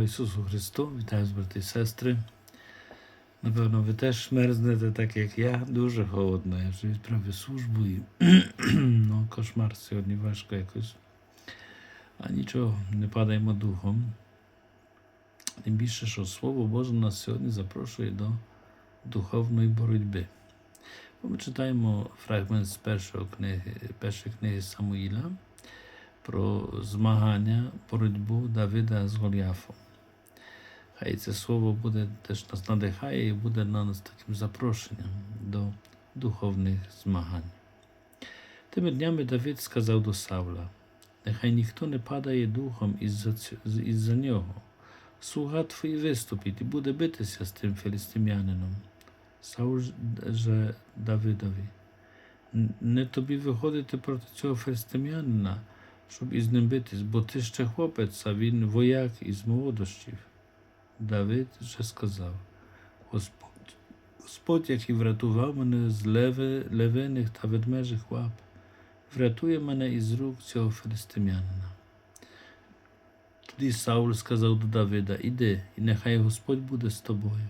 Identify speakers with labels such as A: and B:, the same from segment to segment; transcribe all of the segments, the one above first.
A: Слава Ісусу Христу! Вітаю брати і сестри. Напевно, ви теж мерзнете, так як я. Дуже холодно. Я вже відправив службу і ну, кошмар сьогодні важко якось. А нічого, не падаємо духом. Тим більше, що Слово Боже нас сьогодні запрошує до духовної боротьби. Бо Ми читаємо фрагмент з першої книги, першої книги Самуїла про змагання, боротьбу Давида з Голіафом. Хай це слово буде теж нас надихає і буде на нас таким запрошенням до духовних змагань. Тими днями Давид сказав до Савла: Нехай ніхто не падає духом із-за, нього. Слуга твій виступить і буде битися з тим філістимлянином. Саул же Давидові. Не тобі виходити проти цього філістимлянина, щоб із ним битись, бо ти ще хлопець, а він вояк із молодощів. Давид же сказав: Господь, Господь, який врятував мене з леви, левиних та ведмежих лап, врятує мене із рук цього филистимянина. Тоді Саул сказав до Давида: Іди, і нехай Господь буде з тобою.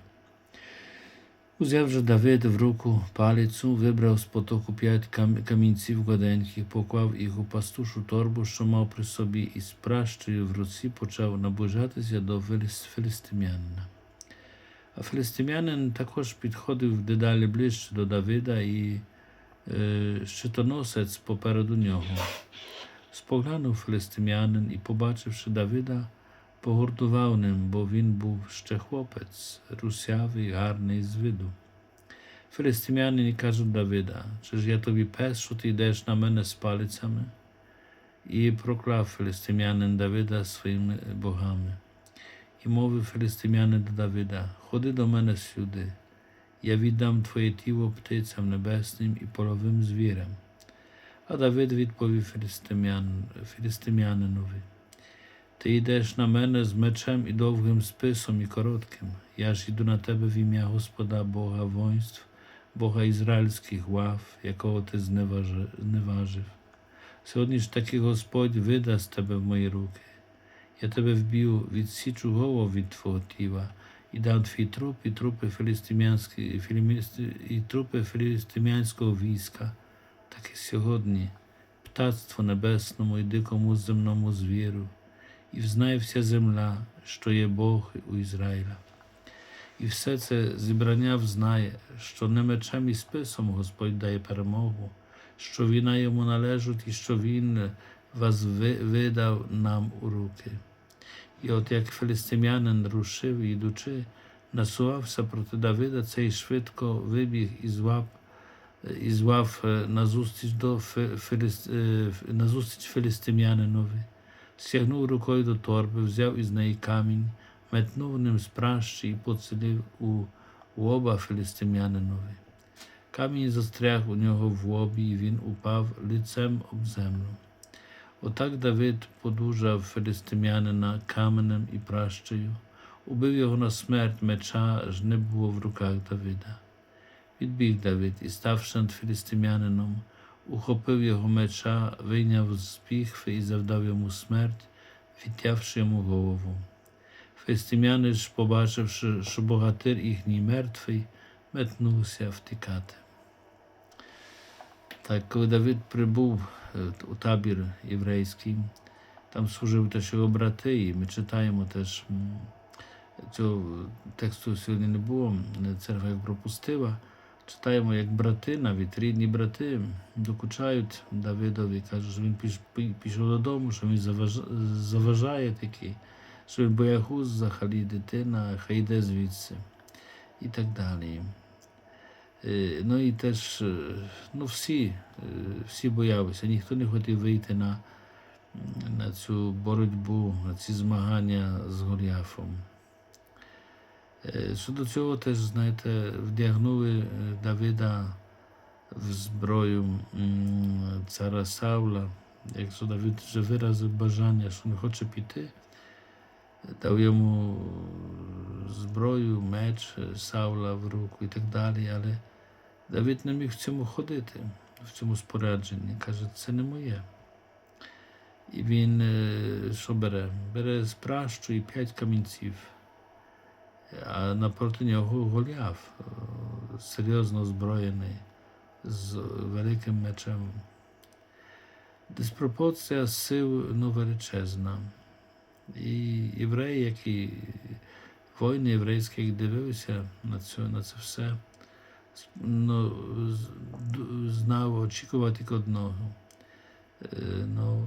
A: Узяв же Давид в руку палицю, вибрав з потоку п'ять кам- камінців гладеньких, поклав їх у пастушу торбу, що мав при собі, і з пращою в руці почав наближатися до филис- филистимянина. А филистимянин також підходив дедалі ближче до Давида і е, щитоносець попереду нього. Споглянув филистимянин і, побачивши Давида, погордував ним, бо він був ще хлопець, русявий, гарний з виду. Филистимлянині кажуть Давида, чи ж я тобі пес, що ти йдеш на мене з палицями? І проклав филистимлянин Давида своїми богами. І мовив филистимлянин до Давида, ходи до мене сюди, я віддам твоє тіло птицям небесним і половим звірям. А Давид відповів филистимлян- филистимлянинові, ти йдеш на мене з мечем і довгим списом і коротким. Я ж іду на тебе в ім'я Господа Бога воїнств, Бога ізраїльських лав, якого ти зневажив. Сьогодні ж таки Господь видасть тебе в мої руки. Я тебе вб'ю, відсічу голову від твого тіла, і дам твій труп і трупи і трупи філістимянського війська, так і сьогодні, птацтво небесному і дикому земному звіру і взнає вся земля, що є Бог у Ізраїля. І все це зібрання взнає, що не мечем і списом Господь дає перемогу, що війна йому належить і що Він вас ви- видав нам у руки. І от як филистимянин рушив, ідучи, насувався проти Давида, цей швидко вибіг із лап і звав е, назустріч до Фи- Филіс- е, назустріч филистимлянинові стягнув рукою до торби, взяв із неї камінь, метнув ним з пращі і поцілив у лоба філістимлянинові. Камінь застряг у нього в лобі, і він упав лицем об землю. Отак Давид подужав філістимлянина каменем і пращею, убив його на смерть меча, аж не було в руках Давида. Відбіг Давид і, ставши над філістимлянином, ухопив його меча, вийняв з піхви і завдав йому смерть, відтявши йому голову. Фестимяни побачивши, що богатир їхній мертвий, метнувся втікати. Так, коли Давид прибув е, у табір єврейський, там служив теж його брати, і ми читаємо теж цього тексту сьогодні не було, церква як пропустила. Читаємо, як брати, навіть рідні брати докучають Давидові, кажуть, що він піш- пішов додому, що він заваж- заважає такий, що він боягуз взагалі дитина, хай йде звідси. І так далі. Е, Ну і теж е, ну, всі, е, всі боялися, ніхто не хотів вийти на, на цю боротьбу, на ці змагання з Голіафом. Е, Щодо цього теж, знаєте, вдягнули е, Давида в зброю цара Саула. Якщо Давид вже виразив бажання, що не хоче піти, дав йому зброю, меч е, Саула в руку і так далі. Але Давид не міг в цьому ходити, в цьому спорядженні. Каже, це не моє. І він що бере? Бере з і п'ять камінців. А напроти нього Голіаф, е, серйозно озброєний, з великим мечем. Диспропорція сил ну, величезна. І євреї, які воїни єврейські, дивилися на це, на це все, ну, знав очікувати одного. Е, Ну,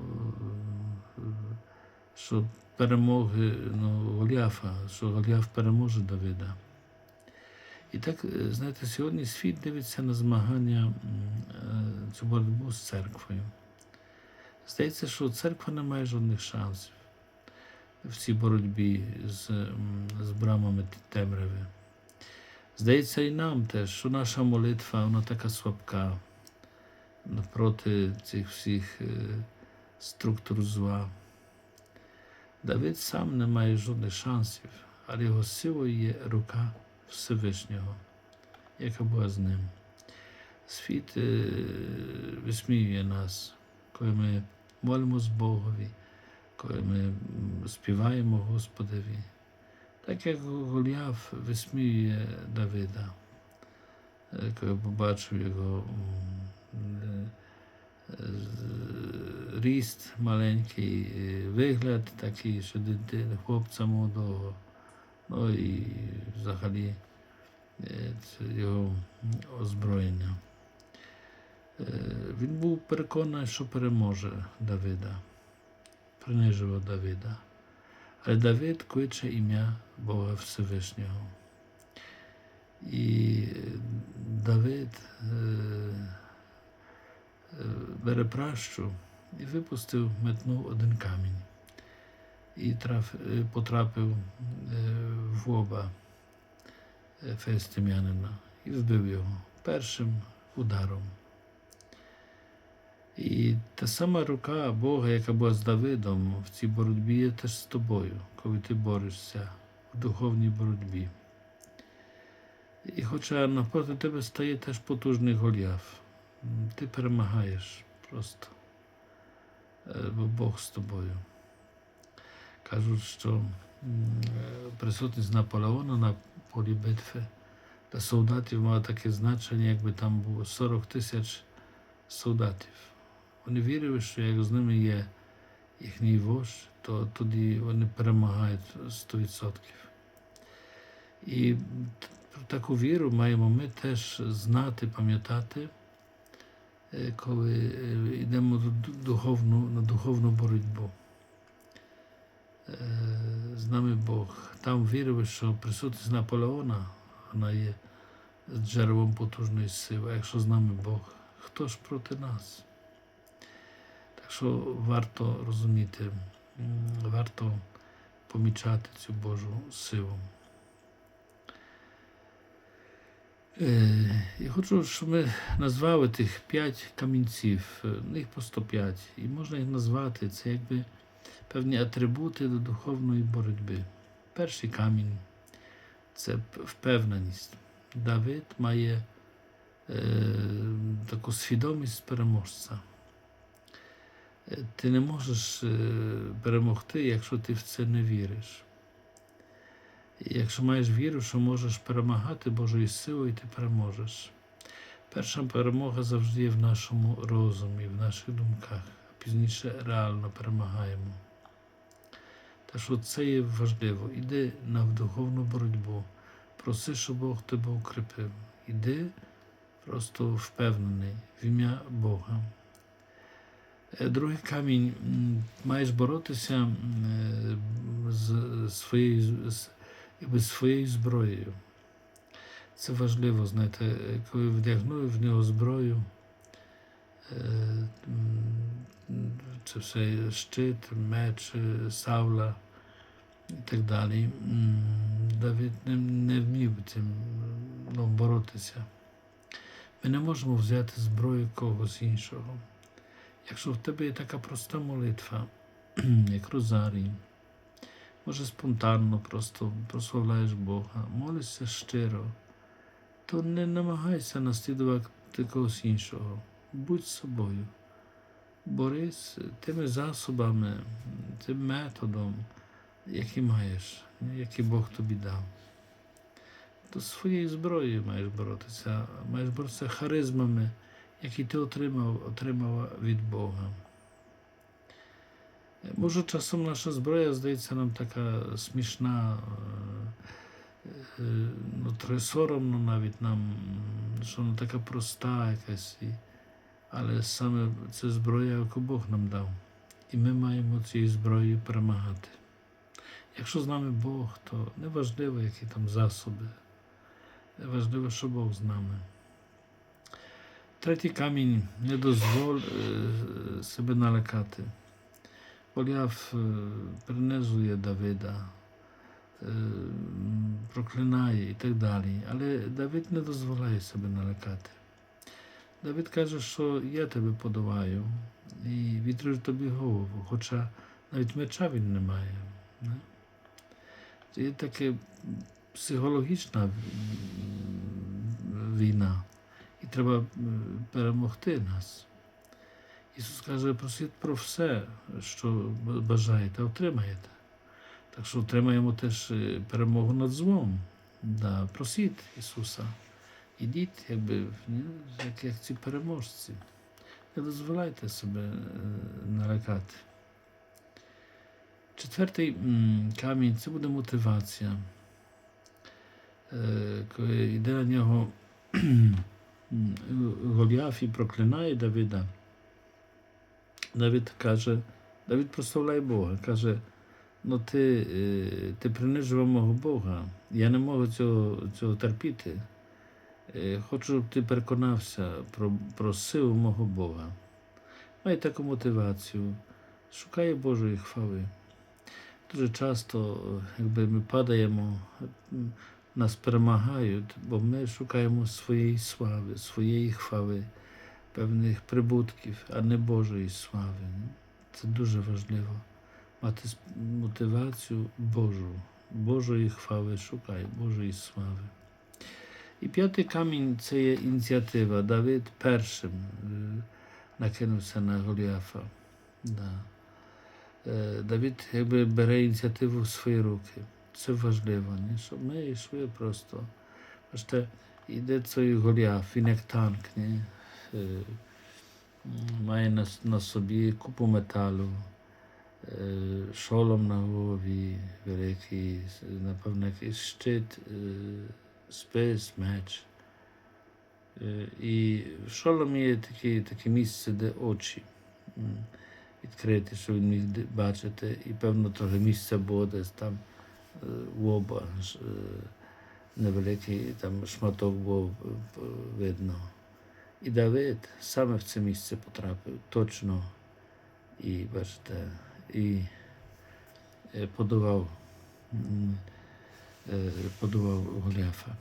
A: е, що перемоги ну, Голіафа, що Голіаф переможе Давида. І так, е, знаєте, сьогодні світ дивиться на змагання е, цю боротьбу з церквою. Здається, що церква не має жодних шансів в цій боротьбі з, з брамами темряви. Здається, і нам теж, що наша молитва вона така слабка проти цих всіх е, структур зла. Давид сам не має жодних шансів, але його силою є рука Всевишнього, яка була з ним. Світ е, висміює нас, коли ми молимось Богові, коли ми співаємо Господеві. Так як Голіаф висміює Давида, е, коли побачив його е, з- ріст маленький, е, вигляд такий, що дитина, хлопця молодого. Ну і взагалі е, це його озброєння. Е, Він був переконаний, що переможе Давида, принижував Давида. Але Давид кличе ім'я Бога Всевишнього. І е, Давид е, е, і випустив, метнув один камінь і траф, е, потрапив е, в оба е, і вбив його першим ударом. І та сама рука Бога, яка була з Давидом в цій боротьбі, є теж з тобою, коли ти борешся в духовній боротьбі. І хоча навпроти тебе стає теж потужний Голіаф, ти перемагаєш просто, е, бо Бог з тобою. Кажуть, що е, присутність Наполеона на полі битви для солдатів мала таке значення, якби там було 40 тисяч солдатів. Вони вірили, що як з ними є їхній вождь, то тоді вони перемагають 100%. І т- таку віру маємо ми теж знати, пам'ятати, коли е, йдемо духовну, на духовну боротьбу. Е, З нами Бог. Там вірили, що присутність Наполеона вона є джерелом потужної сили. А якщо з нами Бог, хто ж проти нас? Так що варто розуміти, варто помічати цю Божу силу. Е, І хочу, щоб ми назвали тих п'ять камінців, е, ну, їх просто п'ять, і можна їх назвати, це якби певні атрибути до духовної боротьби. Перший камінь це впевненість. Давид має е, таку свідомість переможця. Е, Ти не можеш перемогти, якщо ти в це не віриш. Якщо маєш віру, що можеш перемагати Божою силою, ти переможеш. Перша перемога завжди є в нашому розумі, в наших думках, а пізніше реально перемагаємо. Так що це є важливо. Іди на духовну боротьбу, проси, щоб Бог тебе укріпив. Іди просто впевнений в ім'я Бога. Е, Другий камінь маєш боротися е, з своєю, якби своєю зброєю. Це важливо, знаєте, коли вдягнули в нього зброю, е, це все щит, меч, савла і так далі. Давид не, не вмів цим ну, боротися. Ми не можемо взяти зброю когось іншого. Якщо в тебе є така проста молитва, як Розарій, може спонтанно просто прославляєш Бога, молишся щиро, то не намагайся наслідувати когось іншого. Будь собою. борись тими засобами, тим методом, який маєш, який Бог тобі дав. То своєю зброєю маєш боротися, маєш боротися харизмами, які ти отримав, отримав від Бога. Може, часом наша зброя здається нам така смішна, е, е, ну, трохи соромно навіть нам, що вона така проста якась. Але саме це зброя, яку Бог нам дав. І ми маємо цією зброєю перемагати. Якщо з нами Бог, то неважливо, які там засоби. Важливо, що Бог з нами. Третій камінь не дозволь е, себе налякати. Голіаф е, принизує Давида, е, проклинає і так далі. Але Давид не дозволяє себе налякати. Давид каже, що я тебе подаваю і відріжу тобі голову, хоча навіть меча він не має. Не? Це є таке психологічна війна, і треба м, перемогти нас. Ісус каже, просіть про все, що бажаєте, отримаєте. Так що отримаємо теж е, перемогу над злом. Да, просіть Ісуса. Ідіть, якби, як, як ці переможці. Не дозволяйте себе е, налякати. Четвертий камінь це буде мотивація. Е, Коли йде на нього Голіаф і проклинає Давида. Давид каже, Давид прославляє Бога, каже, ну ти, е, ти принижував мого Бога, я не можу цього, цього терпіти. Е, Хочу, щоб ти переконався про, про силу мого Бога. Має таку мотивацію, шукає Божої хвали. Дуже часто, якби ми падаємо, нас перемагають, бо ми шукаємо своєї слави, своєї хвали, певних прибутків, а не Божої слави. ні? Це дуже важливо. Мати с- мотивацію Божу, Божої хвали, шукай, Божої слави. І п'ятий камінь це є ініціатива. Давид першим е, накинувся на Голіафа. Да. Е, Давид якби бере ініціативу в свої руки. Це важливо, ні? щоб ми йшли просто. Бачите, йде цей Голіаф, він як танк, ні? Е, має на, на собі купу металу, е, шолом на голові великий, напевно, якийсь щит, е, спис, меч. І в шоломі є таке, таке місце, де очі відкриті, щоб він міг бачити, і певно трохи місця було десь там лоба, невеликий там шматок був видно. І Давид саме в це місце потрапив точно. І бачите, і е, подував, е, подував Голіафа.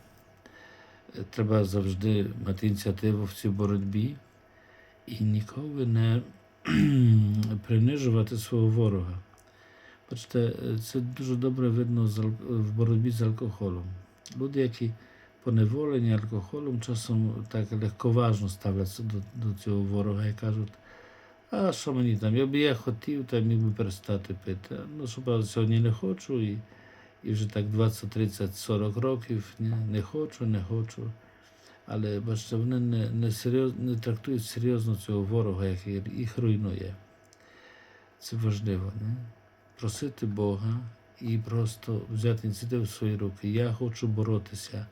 A: Е, Треба завжди мати ініціативу в цій боротьбі і ніколи не принижувати свого ворога. Бачите, це дуже добре видно в боротьбі з алкоголем. Люди, які поневолені алкоголем, часом так легковажно ставляться до, до цього ворога і кажуть, а що мені там, якби я хотів, то я міг би перестати пити. Ну, що сьогодні не хочу, і, і вже так 20, 30, 40 років ні, не хочу, не хочу. Але бачите, вони не, не, серйоз, не трактують серйозно цього ворога, який їх руйнує. Це важливо. Не? Просити Бога і просто взяти ініціативу в свої руки. Я хочу боротися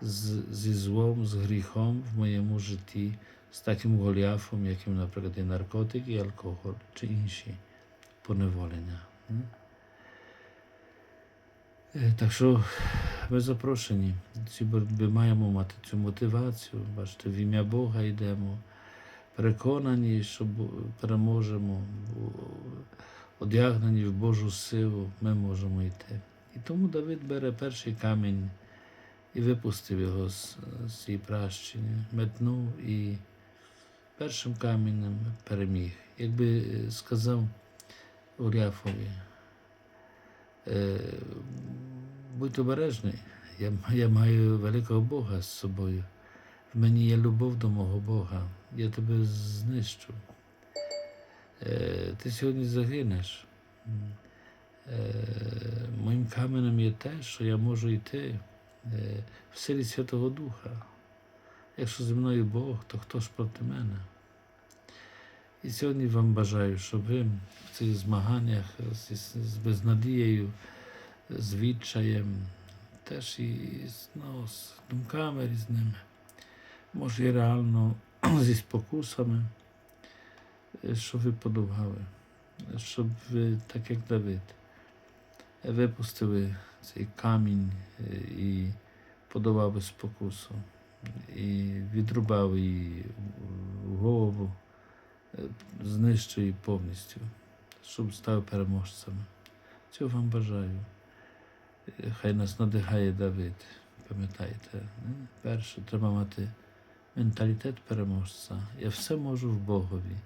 A: з, зі злом, з гріхом в моєму житті, з таким голіафом, яким, наприклад, і наркотики, алкоголь чи інші поневолення. Е, Так що ми запрошені. Ці боротьби маємо мати цю мотивацію. Бачите, в ім'я Бога йдемо, переконані, що переможемо, одягнені в Божу силу, ми можемо йти. І тому Давид бере перший камінь і випустив його з, з цієї пращини, метнув і першим каменем переміг. Якби е, сказав Уряфові, е, будь обережний, я, я маю великого Бога з собою. В мені є любов до мого Бога, я тебе знищу. Е, Ти сьогодні загинеш. Е, Моїм каменем є те, що я можу йти в силі Святого Духа. Якщо зі мною Бог, то хто ж проти мене? І сьогодні вам бажаю, щоб ви в цих змаганнях з, безнадією, з відчаєм, теж і ну, з думками різними, може і реально зі спокусами, е, щоб ви подовгали, щоб ви, так як Давид, випустили цей камінь е, і подавали спокусу, і відрубали її голову, е, знищив її повністю, щоб став переможцями. Цього вам бажаю. Е, Хай нас надихає Давид. Пам'ятайте, перше, треба мати менталітет переможця. Я все можу в Богові,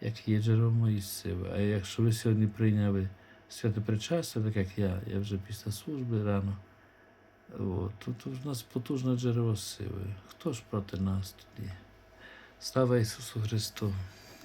A: як є джерело моєї сили. А якщо ви сьогодні прийняли святе причастя, так як я, я вже після служби рано, от, Тут у нас потужне джерело сили. Хто ж проти нас тоді? Слава Ісусу Христу!